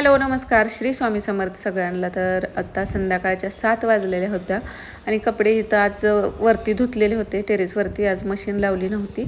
Hello नमस्कार. श्री स्वामी समर्थ सगळ्यांना. तर आत्ता संध्याकाळच्या सात वाजलेल्या होत्या आणि कपडे इथं आज वरती धुतलेले होते. टेरेसवरती आज मशीन लावली नव्हती.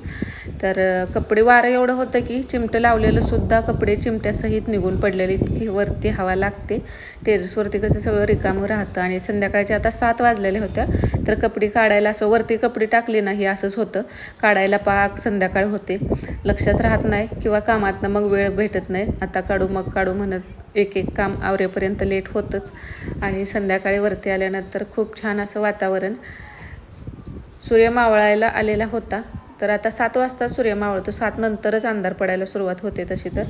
तर कपडे वारं एवढं होतं की चिमटं लावलेलं सुद्धा कपडे चिमट्यासहित निघून पडलेले इतकी वरती हवा लागते. टेरेसवरती कसं सगळं रिकामं राहतं आणि संध्याकाळच्या आता सात वाजलेल्या होत्या. तर कपडे काढायला असं वरती कपडे टाकले नाही असंच होतं. काढायला पाक संध्याकाळ होते. लक्षात राहत नाही किंवा कामातनं मग वेळ भेटत नाही. आता काढू मग काढू म्हणत एक एक काम आवरेपर्यंत लेट होतंच. आणि संध्याकाळी वरती आल्यानंतर खूप छान असं वातावरण. सूर्य मावळायला आलेला होता. तर आता सात वाजता सूर्य मावळतो. सात नंतरच अंधार पडायला सुरुवात होते तशी तर.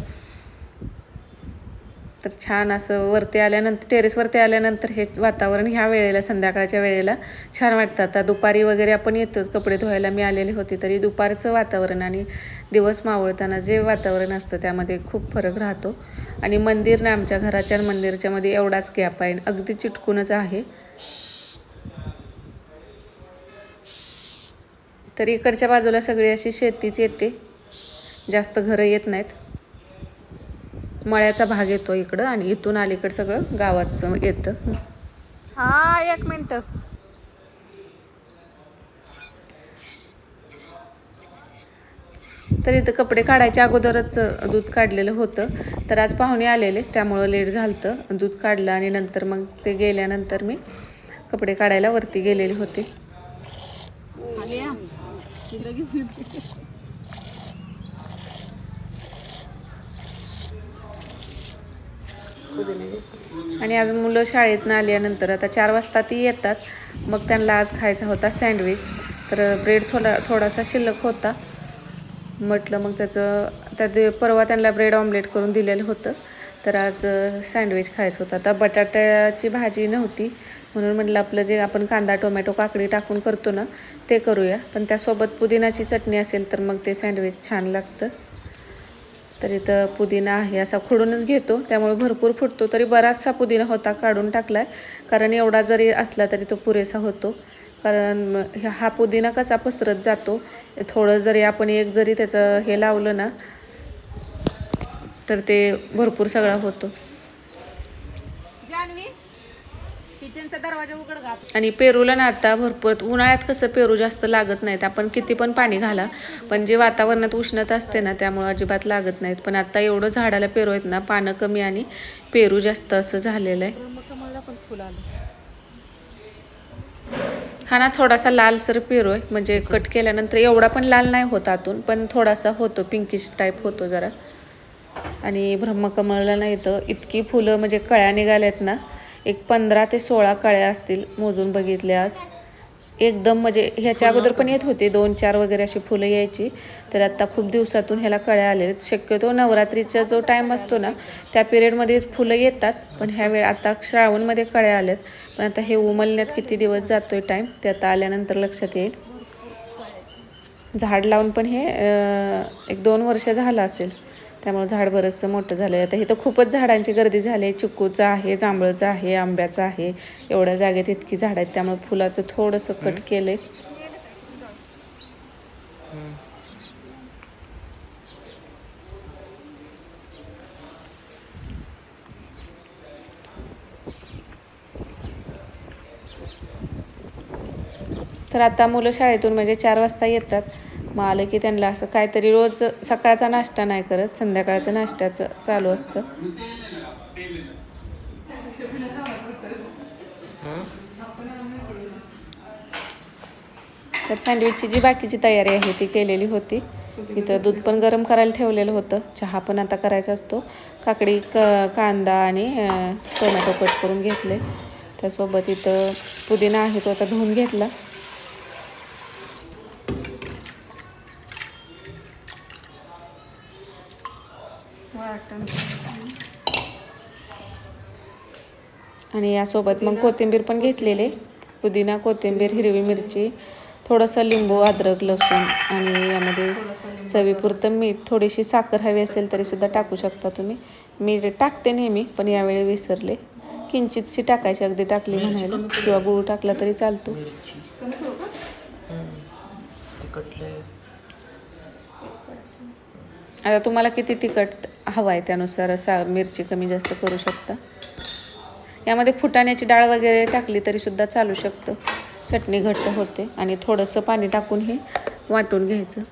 तर छान असं वरती आल्यानंतर टेरेसवरती आल्यानंतर हे वातावरण ह्या वेळेला संध्याकाळच्या वेळेला छान वाटतं. आता दुपारी वगैरे आपण येतोच कपडे धुवायला. मी आलेले होते तरी दुपारचं वातावरण आणि दिवस मावळताना जे वातावरण असतं त्यामध्ये खूप फरक राहतो. आणि मंदिर ना आमच्या घराच्या मंदिरच्यामध्ये एवढाच गॅप आहे. अगदी चिटकूनच आहे. तर इकडच्या बाजूला सगळी अशी शेतीच येते. जास्त घरं येत नाहीत. मळ्याचा भाग येतो इकडं आणि इथून अलीकडं सगळं गावाचं येतं. हा एक मिनिट. तर इथं कपडे काढायच्या अगोदरच दूध काढलेलं होतं. तर आज पाहुणे आलेले त्यामुळं लेट झालं दूध काढलं आणि नंतर मग ते गेल्यानंतर मी कपडे काढायला वरती गेलेले होते. आणि आज मुलं शाळेतनं आल्यानंतर आता चार वाजता ती येतात. मग त्यांना आज खायचा होता सँडविच. तर ब्रेड थोडा थोडासा शिल्लक होता. म्हटलं मग त्याचं त्यात परवा त्यांना ब्रेड ऑमलेट करून दिलेलं होतं. तर आज सँडविच खायचं होतं. आता बटाट्याची भाजी नव्हती. म्हणून म्हटलं आपलं जे आपण कांदा टोमॅटो काकडी टाकून करतो ना ते करूया. पण त्यासोबत पुदिनाची चटणी असेल तर मग ते सँडविच छान लागतं. तर इथं पुदिना आहे असा खोडूनच घेतो. त्यामुळे भरपूर फुटतो. तरी बराचसा पुदिना होता काढून टाकला आहे कारण एवढा जरी असला तरी तो पुरेसा होतो. कारण ह्या- हा पुदिना कसा पसरत जातो थोडं जरी आपण एक जरी त्याचं हे लावलं ना तर ते भरपूर सगळा होतो जानवी दरवाजा उघड आणि पेरूला ना आता भरपूर उन्हाळ्यात कसं पेरू जास्त लागत नाहीत. आपण किती पण पाणी घाला पण जे वातावरणात उष्णता असते ना त्यामुळं अजिबात लागत नाहीत. पण आता एवढं झाडाला पेरू आहेत ना पानं कमी आणि पेरू जास्त असं झालेलं आहे. कमळला पण फुल आलं. हा ना थोडासा लालसर पेरू आहे. म्हणजे कट केल्यानंतर एवढा पण लाल नाही होत आतून पण थोडासा होतो पिंकिश टाईप होतो जरा. आणि ब्रह्मकमळला नाही तर इतकी फुलं म्हणजे कळ्या निघाल्यात ना एक पंधरा ते सोळा कळ्या असतील मोजून बघितले आज. एकदम म्हणजे ह्याच्या अगोदर पण येत होते दोन चार वगैरे अशी फुलं यायची. तर आता खूप दिवसातून ह्याला कळ्या आलेल्या आहेत. शक्यतो नवरात्रीचा जो टाईम असतो ना त्या पिरियडमध्ये फुलं येतात पण ह्या वेळ आता श्रावणमध्ये कळ्या आल्यात. पण आता हे उमलण्यात किती दिवस जातोय टाईम ते आता आल्यानंतर लक्षात येईल. झाड लावून पण हे एक दोन वर्ष झालं असेल. त्यामुळे झाड बरंचसं मोठं झालं आता इथं खूपच झाडांची गर्दी झाली आहे. चिक्कूचं आहे जांभळचं आहे आंब्याचं आहे. एवढ्या जागेत इतकी झाडं आहेत. त्यामुळे फुलाचं थोडंसं कट केलं आहे तर आता मुलं शाळेतून म्हणजे चार वाजता येतात. मग आलं की त्यांना असं काहीतरी रोज सकाळचा नाश्ता नाही करत संध्याकाळचं नाश्त्याचं चालू असतं. तर सँडविचची जी बाकीची तयारी आहे ती केलेली होती. इथं दूध पण गरम करायला ठेवलेलं होतं. चहा पण आता करायचा असतो. काकडी क कांदा आणि टोमॅटो कट करून घेतले. त्यासोबत इथं पुदिना आहे तो आता धुवून घेतला. आणि यासोबत मग कोथिंबीर पण घेतलेले. पुदिना कोथिंबीर हिरवी मिरची थोडंसं लिंबू अद्रक लसूण आणि यामध्ये चवीपुरतं मीठ. थोडीशी साखर हवी असेल तरी सुद्धा टाकू शकता तुम्ही. मीठ टाकते नेहमी पण यावेळी विसरले. किंचितशी टाकायची अगदी टाकली म्हणायला. किंवा गुळ टाकला तरी चालतो. आता तुम्हाला किती तिखट हवा आहे त्यानुसार सा मिरची कमी जास्त करू शकता. यामध्ये फुटाण्याची डाळ वगैरे टाकली तरीसुद्धा चालू शकतं. चटणी घट्ट होते आणि थोडंसं पाणी टाकून हे वाटून घ्यायचं.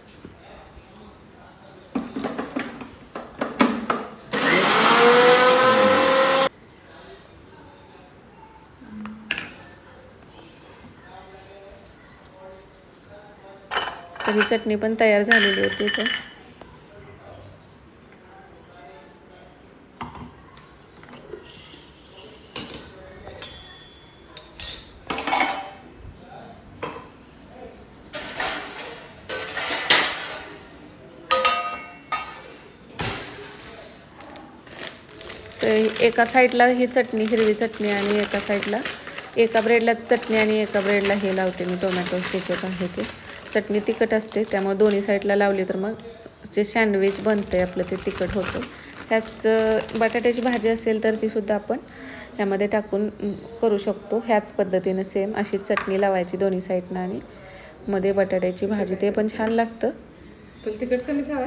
तर ही चटणी पण तयार झालेली होती तर एका साईडला ही चटणी हिरवी चटणी आणि एका साईडला एका ब्रेडला चटणी आणि एका ब्रेडला हे लावते मी टोमॅटो केचप आहे ते. चटणी तिखट असते त्यामुळे दोन्ही साईडला लावली तर मग जे सँडविच बनतं आहे आपलं ते तिखट होतं. ह्याच बटाट्याची भाजी असेल तर तीसुद्धा आपण ह्यामध्ये टाकून करू शकतो. ह्याच पद्धतीनं सेम अशी चटणी लावायची दोन्ही साईडनं आणि मध्ये बटाट्याची भाजी ते पण छान लागतं. तुला तिकट कमीच हवा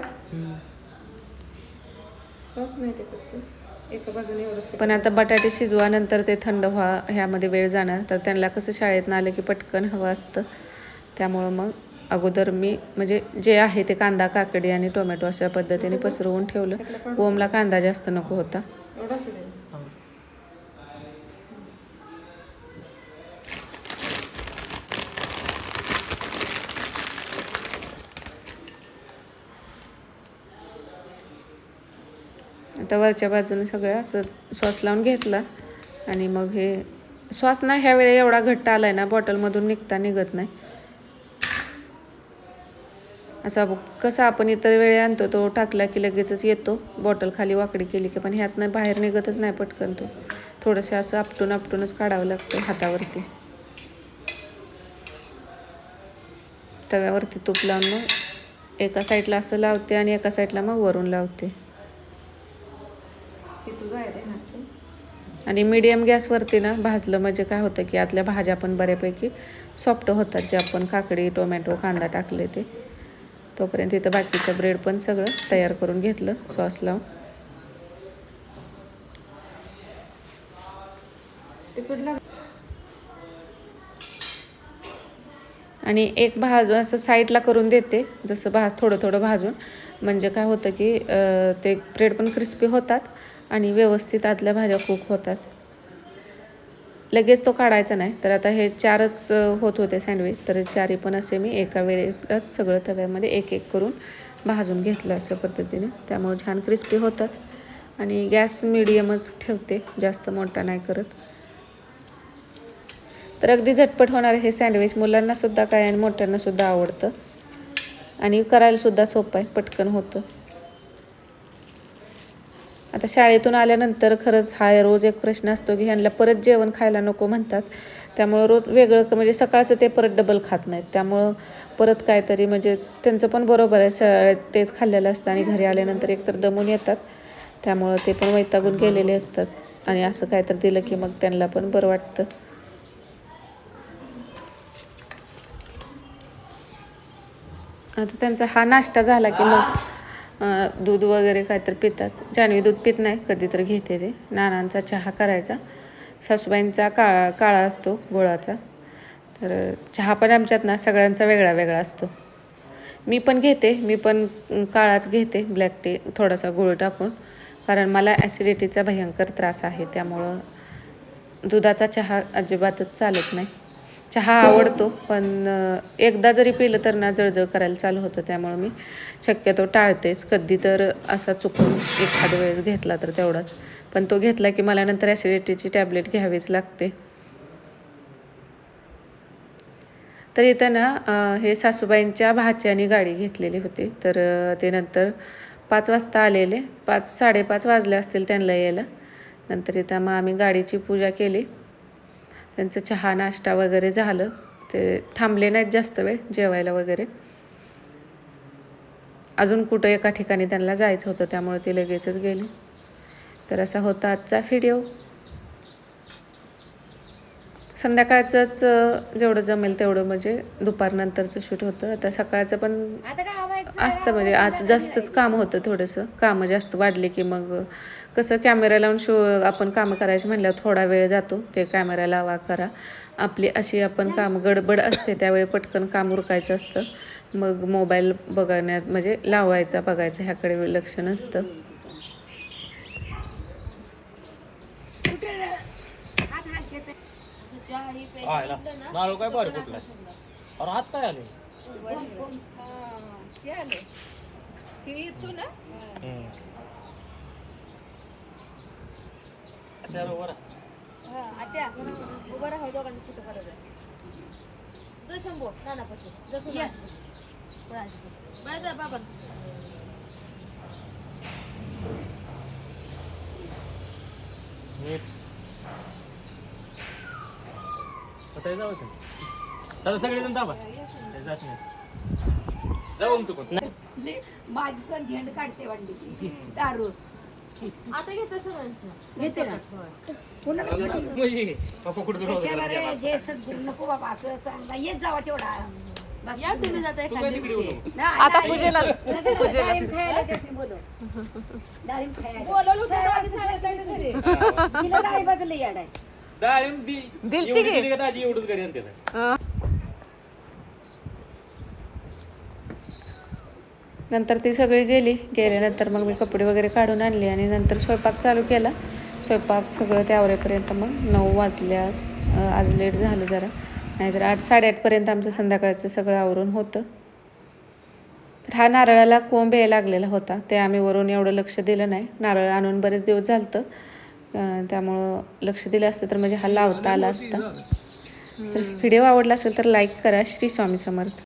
सॉस नाही ते एका बाजूने एवढंच पण आता बटाटे शिजवानंतर ते थंड व्हा ह्यामध्ये वेळ जाणार. तर त्यांना कसं शाळेतनं आलं की पटकन हवं असतं. त्यामुळं मग अगोदर मी म्हणजे जे आहे ते कांदा काकडी आणि टोमॅटो अशा पद्धतीने पसरवून ठेवलं. ओमला कांदा जास्त नको होता. आता वरच्या बाजूने सगळं असं श्वास लावून घेतला आणि मग हे श्वास ना ह्या वेळी एवढा घट्ट आला आहे ना बॉटलमधून निघता निघत नाही. असा कसा आपण इतर वेळे आणतो तो टाकला की लगेचच येतो बॉटल खाली वाकडी केली की पण ह्यातनं बाहेर निघतच नाही पटकन तो. थोडंसं असं आपटून आपटूनच काढावं लागतं हातावरती. तव्यावरती तूप लावून मग एका साईडला असं लावते आणि एका साईडला मग वरून लावते. आणि मीडियम गॅसवरती ना भाजलं म्हणजे काय होतं की आतल्या भाज्या पण बऱ्यापैकी सॉफ्ट होतात जे आपण काकडी टोमॅटो कांदा टाकले ते. तोपर्यंत इथं बाकीचं ब्रेड पण सगळं तयार करून घेतलं सॉस लावून. आणि एक भाज असं साईडला करून देते जसं भाज थोडं थोडं भाजून. म्हणजे काय होतं की ते ब्रेड पण क्रिस्पी होतात. आणि व्यवस्थित आतल्या भाज्या कुक होतात. लगेच तो काढायचा नाही तर आता हे चारच होत होते सँडविच तर चारही पण असे मी एका वेळेलाच सगळं तव्यामध्ये एक एक करून भाजून घेतलं अशा पद्धतीने. त्यामुळे छान क्रिस्पी होतात. आणि गॅस मिडियमच ठेवते जास्त मोठा नाही करत. तर अगदी झटपट होणार हे सँडविच मुलांनासुद्धा काय आणि मोठ्यांनासुद्धा आवडतं. आणि करायलासुद्धा सोपं आहे पटकन होतं. आता शाळेतून आल्यानंतर खरंच हा रोज एक प्रश्न असतो की ह्यांना परत जेवण खायला नको म्हणतात. त्यामुळं रोज वेगळं म्हणजे सकाळचं ते परत डबल खात नाहीत. त्यामुळं परत काहीतरी म्हणजे त्यांचं पण बरोबर आहे शाळेत तेच खाल्लेलं असतं आणि घरी आल्यानंतर एकतर दमून येतात. त्यामुळं ते पण वैतागून गेलेले असतात आणि असं काहीतरी दिलं की मग त्यांना पण बरं वाटतं. आता त्यांचा हा नाश्ता झाला की मग दूध वगैरे काहीतरी पितात. जान्हवी दूध पित नाही कधीतरी घेते ते. नानांचा चहा करायचा. सासूबाईंचा काळा काळा असतो गुळाचा. तर चहा पण आमच्यात ना सगळ्यांचा वेगळा वेगळा असतो. मी पण घेते मी पण काळाच घेते ब्लॅक टी थोडासा गुळ टाकून. कारण मला ॲसिडिटीचा भयंकर त्रास आहे त्यामुळं दुधाचा चहा अजिबातच चालत नाही. चहा आवडतो पण एकदा जरी पिलं तर ना जळजळ करायला चालू होतं. त्यामुळं मी शक्यतो टाळतेच. कधी तर असा चुकून एखाद्या वेळेस घेतला तर तेवढाच. पण तो घेतला की मला नंतर ॲसिडिटीची टॅबलेट घ्यावीच लागते. तर इथं ना हे सासूबाईंच्या भाच्याने गाडी घेतलेली होती. तर ते नंतर पाच वाजता आलेले. पाच साडेपाच वाजले असतील त्यांना यायला. नंतर इथं मग आम्ही गाडीची पूजा केली. त्यांचं चहा नाश्ता वगैरे झालं. ते थांबले नाहीत जास्त वेळ जेवायला वगैरे. अजून कुठं एका ठिकाणी त्यांना जायचं होतं त्यामुळे ते लगेचच गेले. तर असा होता आजचा व्हिडिओ संध्याकाळचंच जेवढं जमेल तेवढं म्हणजे दुपारनंतरचं शूट होतं. आता सकाळचं पण असतं म्हणजे आज जास्तच काम होतं थोडंसं. कामं जास्त वाढले की मग कसं कॅमेरा लावून शो आपण कामं करायची म्हणल्यावर थोडा वेळ जातो. ते कॅमेरा लावा करा. आपली अशी आपण काम गडबड असते त्यावेळी पटकन काम उरकायचं असतं. मग मोबाईल बघण्यात म्हणजे लावायचा बघायचा ह्याकडे लक्ष नसतं. आयला नारळ काय भारी कुठला अरे हात काय आले आता जाऊ दादा सगळेजण दाबा जात नाही जाऊ तू पण माझी पण झेंड काढते वाटली दारू घेते ना म्हणजे पप्पा कुठे कशाला रे जे सद्गुरू नको बाबा असं चांगला. येत जावा तेवढा. या तुम्ही जाता आता पूजेला डाळिंब खायला त्यासनी बोलव. डाळिंब खायला तिला डाळिंबाचं लई याड आहे डाळिंब दी एवढी दिली का दाजी एवढंच घरी आणते. ना. नंतर ती सगळी गेली. गेल्यानंतर मग मी कपडे वगैरे काढून आणले आणि नंतर स्वयंपाक चालू केला. स्वयंपाक सगळं ते आवरेपर्यंत मग नऊ वाजल्यास आज लेट झालं जरा. नाहीतर आठ साडेआठपर्यंत आमचं संध्याकाळचं सगळं आवरून होतं. तर हा नारळाला कोंब यायला लागलेला होता. ते आम्ही वरून एवढं लक्ष दिलं नाही. नारळ आणून बरेच दिवस झालतं. त्यामुळं लक्ष दिलं असतं तर म्हणजे हा लावता आला असता. तर व्हिडिओ आवडला असेल तर लाईक करा. श्री स्वामी समर्थ.